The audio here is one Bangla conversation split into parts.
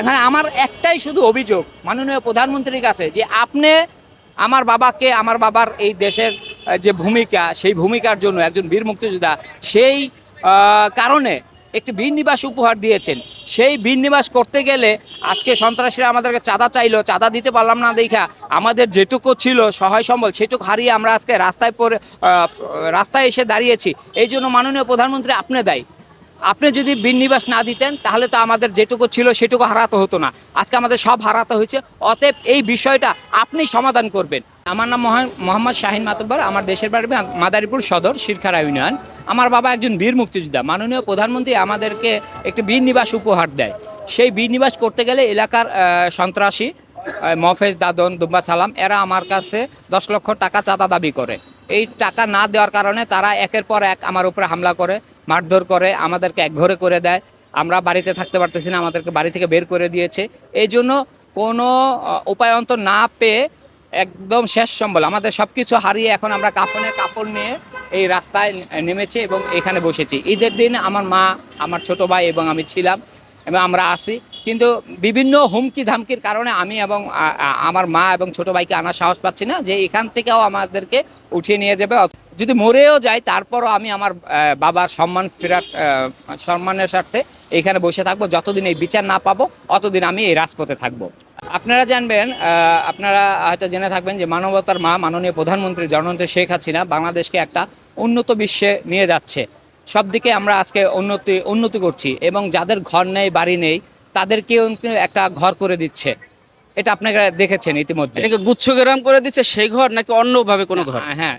এখানে আমার একটাই শুধু অভিযোগ মাননীয় প্রধানমন্ত্রীর কাছে যে আপনি আমার বাবাকে, আমার বাবার এই দেশের যে ভূমিকা, সেই ভূমিকার জন্য একজন বীর মুক্তিযোদ্ধা, সেই কারণে একটি বীর নিবাস উপহার দিয়েছেন। সেই বীর নিবাস করতে গেলে আজকে সন্ত্রাসীরা আমাদেরকে চাঁদা চাইলো, চাঁদা দিতে পারলাম না দেখা। আমাদের যেটুকু ছিল সহায় সম্বল, সেটুকু হারিয়ে আমরা আজকে রাস্তায় পরে রাস্তায় এসে দাঁড়িয়েছি। এই জন্য মাননীয় প্রধানমন্ত্রী আপনি দায়ী। আপনি যদি বিনিবাস না দিতেন, তাহলে তো আমাদের যেটুকু ছিল সেটুকু হারাতে হতো না। আজকে আমাদের সব হারাতে হয়েছে, অতএব এই বিষয়টা আপনি সমাধান করবেন। আমার নাম মহা- মোহাম্মদ শাহিন মাতব্বর আমার দেশের বাড়ি মাদারীপুর সদর, শিরখারা ইউনিয়ন। আমার বাবা একজন বীর মুক্তিযোদ্ধা। মাননীয় প্রধানমন্ত্রী আমাদেরকে একটি বীর নিবাস উপহার দেয়। সেই বীর নিবাস করতে গেলে এলাকার সন্ত্রাসী মফেজ, দাদন দুব্বা সালাম, এরা আমার কাছে দশ লক্ষ টাকা চাঁদা দাবি করে। এই টাকা না দেওয়ার কারণে তারা একের পর এক আমার উপরে হামলা করে। মারধর করে আমাদেরকে একঘরে করে দেয়। আমরা বাড়িতে থাকতে পারতেছি না আমাদেরকে বাড়ি থেকে বের করে দিয়েছে। এই জন্য কোনো আহ, উপায়ন্তর না পেয়ে একদম শেষ সম্বল। আমাদের সব কিছু হারিয়ে এখন আমরা কাফনে কাপড় নিয়ে এই রাস্তায় নেমেছি এবং এখানে বসেছি। ঈদের দিন আমার মা আমার ছোট ভাই এবং আমি ছিলাম এবং আমরা আসি কিন্তু বিভিন্ন হুমকি ধামকির কারণে আমি এবং আমার মা এবং ছোট ভাইকে আনার সাহস পাচ্ছি না যে এখান থেকেও আমাদেরকে উঠিয়ে নিয়ে যাবে। যদি মরেও যাই তারপরও আমি আমার বাবার সম্মান ফেরার সম্মানের স্বার্থে এখানে বসে থাকব। যতদিন এই বিচার না পাবো, অতদিন আমি এই রাজপথে থাকব। আপনারা জানবেন আপনারা হয়তো জেনে থাকবেন যে মানবতার মা মাননীয় প্রধানমন্ত্রী জননেত্রী শেখ হাসিনা বাংলাদেশকে একটা উন্নত বিশ্বে নিয়ে যাচ্ছে। সব দিকে আমরা আজকে উন্নতি উন্নতি করছি এবং যাদের ঘর নেই, বাড়ি নেই, তাদেরকেও একটা ঘর করে দিচ্ছে। এটা আপনারা দেখেছেন ইতিমধ্যে। এটাকে গুচ্ছ গুচ্ছগ্রাম করে দিচ্ছে সেই ঘর নাকি অন্যভাবে কোনো ঘর? হ্যাঁ, হ্যাঁ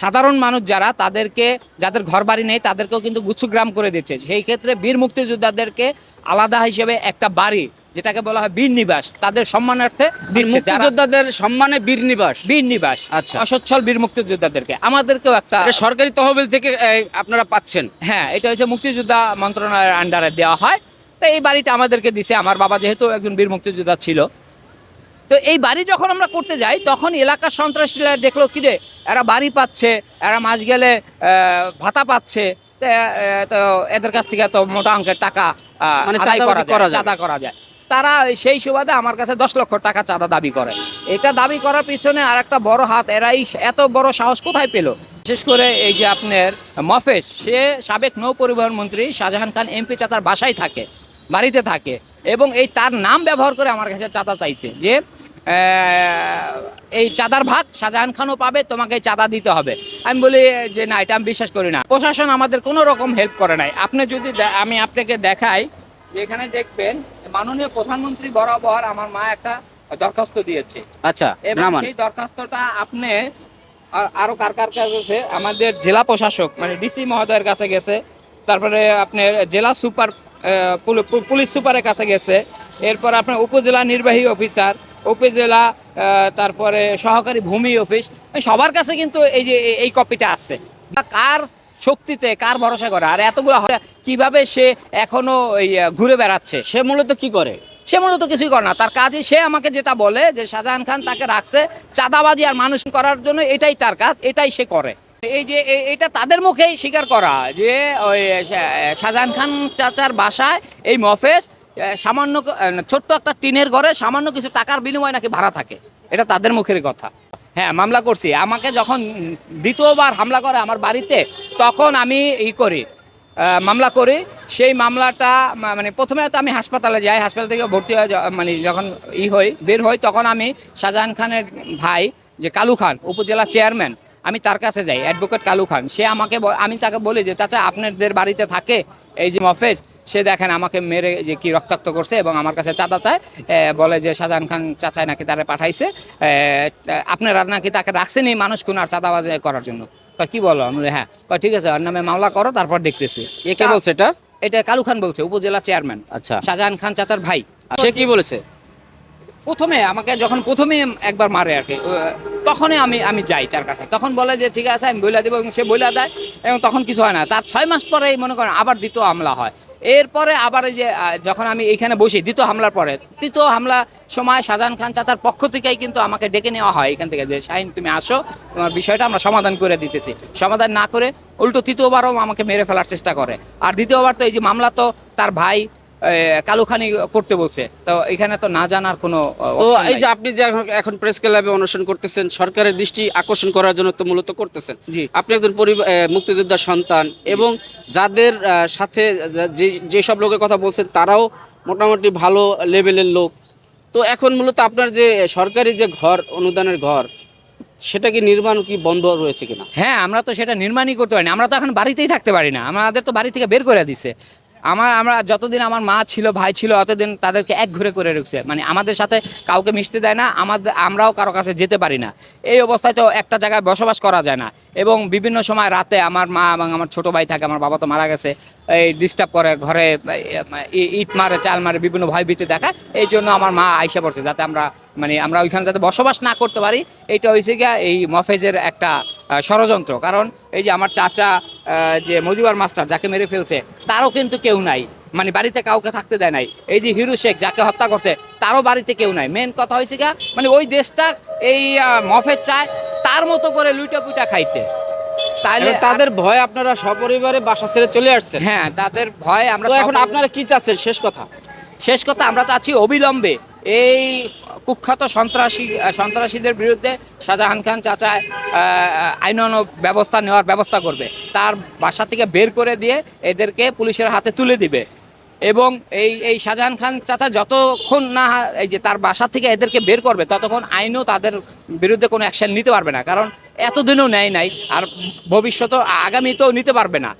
সাধারণ মানুষ যারা তাদেরকে যাদের ঘর বাড়ি নেই তাদেরকেও কিন্তু গুচ্ছগ্রাম করে দিচ্ছে। সেই ক্ষেত্রে বীর মুক্তিযোদ্ধাদেরকে আলাদা হিসেবে একটা বাড়ি যেটাকে বলা হয় বীর নিবাস তাদের সম্মানার্থে মুক্তিযোদ্ধাদের সম্মানে বীর নিবাস? বীর নিবাস আচ্ছা। অসচ্ছল বীর মুক্তিযোদ্ধাদেরকে। আমাদেরকেও একটা সরকারি তহবিল থেকে আপনারা পাচ্ছেন। হ্যাঁ এটা হচ্ছে মুক্তিযোদ্ধা মন্ত্রণালয়ের আন্ডারে দেওয়া হয়। তো এই বাড়িটা আমাদেরকে দিছে। আমার বাবা যেহেতু একজন বীর মুক্তিযোদ্ধা ছিল তো এই বাড়ি যখন আমরা করতে যাই তখন এলাকার সন্ত্রাসীরা দেখল কি রে এরা বাড়ি পাচ্ছে এরা মাস গেলে ভাতা পাচ্ছে তো, এদের কাছ থেকে তো মোটা অঙ্কের টাকা মানে করা করা চাঁদা করা যায়। তারা সেই সুবাদে আমার কাছে দশ লক্ষ টাকা চাঁদা দাবি করে। এটা দাবি করার পিছনে আর একটা বড় হাত এরাই এত বড় সাহস কোথায় পেল? বিশেষ করে এই যে আপনার মফেজ সে সাবেক নৌ পরিবহন মন্ত্রী শাহজাহান খান এমপি চাতার বাসায় থাকে। বাড়িতে থাকে এবং এই তার নাম ব্যবহার করে আমার কাছে চাঁদা চাইছে যে এই চাঁদার ভাগ শাহজাহান খানও পাবে তোমাকে এই চাঁদা দিতে হবে। আমি বলি যে না এটা আমি বিশ্বাস করি না। প্রশাসন আমাদের কোনো রকম হেল্প করে নাই। আপনি যদি আমি আপনাকে দেখাই যে এখানে দেখবেন মাননীয় প্রধানমন্ত্রী বরাবর আমার মা একটা দরখাস্ত দিয়েছে। আচ্ছা সেই দরখাস্তটা আপনি আর- কার কার কাছে গেছে? আমাদের জেলা প্রশাসক মানে ডিসি মহোদয়ের কাছে গেছে। তারপরে আপনার জেলা সুপার পুলিশ সুপারের কাছে গেছে। এরপর আপনার উপজেলা নির্বাহী অফিসার, উপজেলা তারপরে সহকারী ভূমি অফিস সবার কাছে কিন্তু এই যে এই- কপিটা আছে। কার শক্তিতে, কার ভরসা করে? আর এতগুলো কীভাবে সে এখনও ঘুরে বেড়াচ্ছে? সে মূলত কি করে? সে মূলত কিছুই করে না। তার কাজে সে আমাকে যেটা বলে, যে শাহজাহান খান তাকে রাখছে, চাঁদাবাজি আর মানুষ করার জন্য এটাই তার কাজ, এটাই সে করে। এই যে এটা তাদের মুখেই স্বীকার করা যে ওই শাহজাহান খান চাচার বাসায় এই মফেজ সামান্য ছোট্ট একটা টিনের ঘরে সামান্য কিছু টাকার বিনিময়ে নাকি ভাড়া থাকে। এটা তাদের মুখের কথা। হ্যাঁ মামলা করছি। আমাকে যখন দ্বিতীয়বার হামলা করে আমার বাড়িতে, তখন আমি ই করি মামলা করি। সেই মামলাটা মানে প্রথমে তো আমি হাসপাতালে যাই, হাসপাতাল থেকে ভর্তি হয়ে মানে যখন ই হই, বের হই, তখন আমি শাহজাহান খানের ভাই, যে কালু খান, উপজেলা চেয়ারম্যান আমি তার কাছে যাই অ্যাডভোকেট কালু খান। সে আমাকে আমি তাকে বলি যে চাচা আপনাদের বাড়িতে থাকে এই যে মফেজ সে দেখেন আমাকে মেরে যে কি রক্তাক্ত করছে এবং আমার কাছে চাঁদা চায় বলে যে শাহজাহান খান চাচাই নাকি তারা পাঠাইছে আপনারা নাকি তাকে রাখছেনই মানুষ কোন আর চাঁদাবাজি করার জন্য। কি বলো? আমি হ্যাঁ। ঠিক আছে ওর নামে মামলা করো তারপর দেখতেছি। কে বলছে এটা? এটা কালু খান বলছে উপজেলা চেয়ারম্যান আচ্ছা। শাহজাহান খান চাচার ভাই। সে কি বলেছে? প্রথমে আমাকে যখন প্রথমে একবার মারে আর কি তখনই আমি আমি যাই তার কাছে। তখন বলে যে, ঠিক আছে, আমি বইলা দেবো এবং সে বইলা দেয় এবং তখন কিছু হয় না। তার ছয় মাস পরে মনে করেন আবার দ্বিতীয় হামলা হয়। এরপরে আবার এই যে যখন আমি এইখানে বসি দ্বিতীয় হামলার পরে, তৃতীয় হামলা সময় শাহজাহান খান চাচার পক্ষ থেকেই কিন্তু আমাকে ডেকে নেওয়া হয় এখান থেকে যে, শাহিন, তুমি আসো, তোমার বিষয়টা আমরা সমাধান করে দিতেছি। সমাধান না করে উল্টো তৃতীয়বারও আমাকে মেরে ফেলার চেষ্টা করে। আর দ্বিতীয়বার তো এই যে মামলা তো তার ভাই কালুখানি করতে বলছে। তো এখানে তো না জানার কোনো তো এই যে আপনি যে এখন- প্রেস ক্লাবে অনশন করতেছেন সরকারের দৃষ্টি আকর্ষণ করার জন্য তো মূলত করতেছেন। জি। আপনি একজন মুক্তিযোদ্ধার সন্তান এবং যাদের সাথে যে যেসব লোকের কথা বলছেন তারাও মোটামুটি ভালো লেভেলের লোক। তো এখন মূলত আপনার যে সরকারি যে ঘর অনুদানের ঘর সেটা কি নির্মাণ কি বন্ধ রয়েছে কিনা? হ্যাঁ আমরা তো সেটা নির্মাণই করতে পারি না আমরা তো এখন বাড়িতেই থাকতে পারি না। আমাদের তো বাড়ি থেকে বের করে দিছে। আমার, আমরা যতদিন আমার মা ছিল, ভাই ছিল, অতদিন তাদেরকে এক ঘুরে করে রেখেছে। মানে আমাদের সাথে কাউকে মিশতে দেয় না আমাদের আমরাও কারও কাছে যেতে পারি না। এই অবস্থায় তো একটা জায়গায় বসবাস করা যায় না। এবং বিভিন্ন সময় রাতে আমার মা এবং আমার ছোট ভাই থাকে, আমার বাবা তো মারা গেছে, এই ডিস্টার্ব করে, ঘরে ইট মারে, চাল মারে, বিভিন্ন ভয় ভীতি দেখায়। এই জন্য আমার মা আইসা পড়ছে, যাতে আমরা মানে আমরা ওইখানে যাতে বসবাস না করতে পারি। এইটা হয়েছে গিয়া এই মফেজের একটা ষড়যন্ত্র। কারণ এই যে আমার চাচা যে মজিবার মাস্টার যাকে মেরে ফেলছে তারও কিন্তু কেউ নাই। মানে বাড়িতে কাউকে থাকতে দেয় নাই। এই যে হিরু শেখ যাকে হত্যা করছে তারও বাড়িতে কেউ নাই। মেন কথা হয়েছে গিয়া মানে ওই দেশটা এই মফের চায় তার মতো করে লুইটা পুইটা খাইতে তাহলে তাদের ভয় আপনারা সপরিবারে বাসা ছেড়ে চলে আসছেন। হ্যাঁ তাদের ভয় আমরা এখন আপনারা কি চাচ্ছেন? শেষ কথা। শেষ কথা আমরা চাচ্ছি অবিলম্বে এই কুখ্যাত সন্ত্রাসী সন্ত্রাসীদের বিরুদ্ধে শাহজাহান খান চাচা আইনান ব্যবস্থা নেওয়ার ব্যবস্থা করবে। তার বাসা থেকে বের করে দিয়ে এদেরকে পুলিশের হাতে তুলে দিবে। এবং এই এই শাহজাহান খান চাচা যতক্ষণ না এই যে তার বাসা থেকে এদেরকে বের করবে, ততক্ষণ আইনও তাদের বিরুদ্ধে কোনো অ্যাকশন নিতে পারবে না। কারণ এতদিনও নেয় নাই, আর ভবিষ্যতেও আগামীতেও নিতে পারবে না।